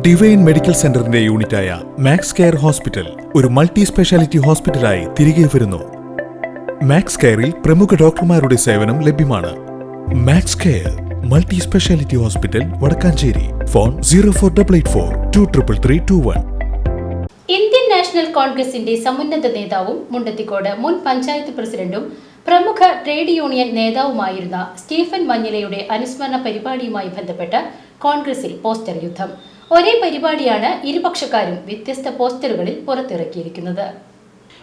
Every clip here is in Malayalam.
ഡിവൈൻ മെഡിക്കൽ സെന്ററിന്റെ യൂണിറ്റായ മാക്സ് കെയർ ഹോസ്പിറ്റൽ ഒരു മൾട്ടി സ്പെഷ്യാലിറ്റി ഹോസ്പിറ്റലായി തിരികെ വരുന്നു. മാക്സ് കെയറിൽ പ്രമുഖ ഡോക്ടർമാരുടെ സേവനം ലഭ്യമാണ്. Max Care multi speciality hospital Vadakkanchery. Phone zero four double eight four two triple three two one national കോൺഗ്രസിന്റെ സമുന്നത നേതാവും മുണ്ടത്തിക്കോട് മുൻ പഞ്ചായത്ത് പ്രസിഡന്റും പ്രമുഖ ട്രേഡ് യൂണിയൻ നേതാവുമായിരുന്ന സ്റ്റീഫൻ മഞ്ഞിലയുടെ അനുസ്മരണ പരിപാടിയുമായി ബന്ധപ്പെട്ട് കോൺഗ്രസിൽ പോസ്റ്റർ യുദ്ധം. ഒരേ പരിപാടിയാണ് ഇരുപക്ഷക്കാരും വ്യത്യസ്ത പോസ്റ്ററുകളിൽ പുറത്തിറക്കിയിരിക്കുന്നത്.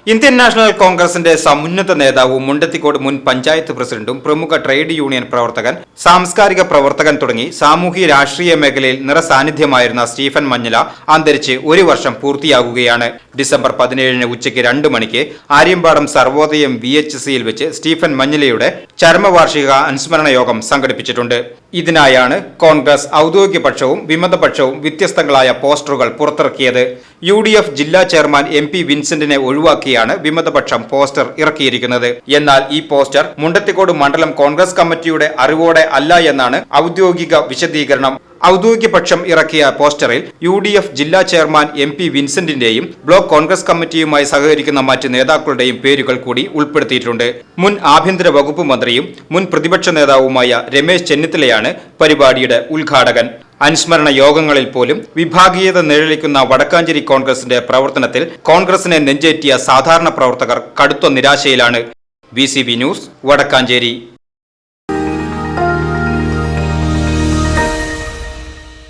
ഇന്ത്യൻ നാഷണൽ കോൺഗ്രസിന്റെ സമുന്നത നേതാവും മുണ്ടത്തിക്കോട് മുൻ പഞ്ചായത്ത് പ്രസിഡന്റും പ്രമുഖ ട്രേഡ് യൂണിയൻ പ്രവർത്തകൻ സാംസ്കാരിക പ്രവർത്തകൻ തുടങ്ങി സാമൂഹ്യ രാഷ്ട്രീയ മേഖലയിൽ നിറസാന്നിധ്യമായിരുന്ന സ്റ്റീഫൻ മഞ്ഞല അന്തരിച്ച് ഒരു വർഷം പൂർത്തിയാകുകയാണ്. ഡിസംബർ പതിനേഴിന് ഉച്ചയ്ക്ക് രണ്ട് മണിക്ക് ആര്യമ്പാടം സർവോദയം വി എച്ച് സിയിൽ വെച്ച് സ്റ്റീഫൻ മഞ്ഞലയുടെ ചരമവാർഷിക അനുസ്മരണ യോഗം സംഘടിപ്പിച്ചിട്ടുണ്ട്. ഇതിനായാണ് കോൺഗ്രസ് ഔദ്യോഗിക പക്ഷവും വിമതപക്ഷവും വ്യത്യസ്തങ്ങളായ പോസ്റ്ററുകൾ പുറത്തിറക്കിയത്. യു ഡി എഫ് ജില്ലാ ചെയർമാൻ എം പി വിൻസെന്റിനെ ഒഴിവാക്കിയാണ് വിമതപക്ഷം പോസ്റ്റർ ഇറക്കിയിരിക്കുന്നത്. എന്നാൽ ഈ പോസ്റ്റർ മുണ്ടത്തിക്കോട് മണ്ഡലം കോൺഗ്രസ് കമ്മിറ്റിയുടെ അറിവോടെ അല്ല എന്നാണ് ഔദ്യോഗിക വിശദീകരണം. ഔദ്യോഗിക പക്ഷം ഇറക്കിയ പോസ്റ്ററിൽ യു ഡി എഫ് ജില്ലാ ചെയർമാൻ എം പി വിൻസെന്റിന്റെയും ബ്ലോക്ക് കോൺഗ്രസ് കമ്മിറ്റിയുമായി സഹകരിക്കുന്ന മറ്റ് നേതാക്കളുടെയും പേരുകൾ കൂടി ഉൾപ്പെടുത്തിയിട്ടുണ്ട്. മുൻ ആഭ്യന്തര വകുപ്പ് മന്ത്രിയും മുൻ പ്രതിപക്ഷ നേതാവുമായ രമേശ് ചെന്നിത്തലയാണ് പരിപാടിയുടെ ഉദ്ഘാടകൻ. അനുസ്മരണ യോഗങ്ങളിൽ പോലും വിഭാഗീയത നിഴലിക്കുന്ന വടക്കാഞ്ചേരി കോൺഗ്രസിന്റെ പ്രവർത്തനത്തിൽ കോൺഗ്രസിനെ നെഞ്ചേറ്റിയ സാധാരണ പ്രവർത്തകർ കടുത്ത നിരാശയിലാണ്. B news Vadakkanchery.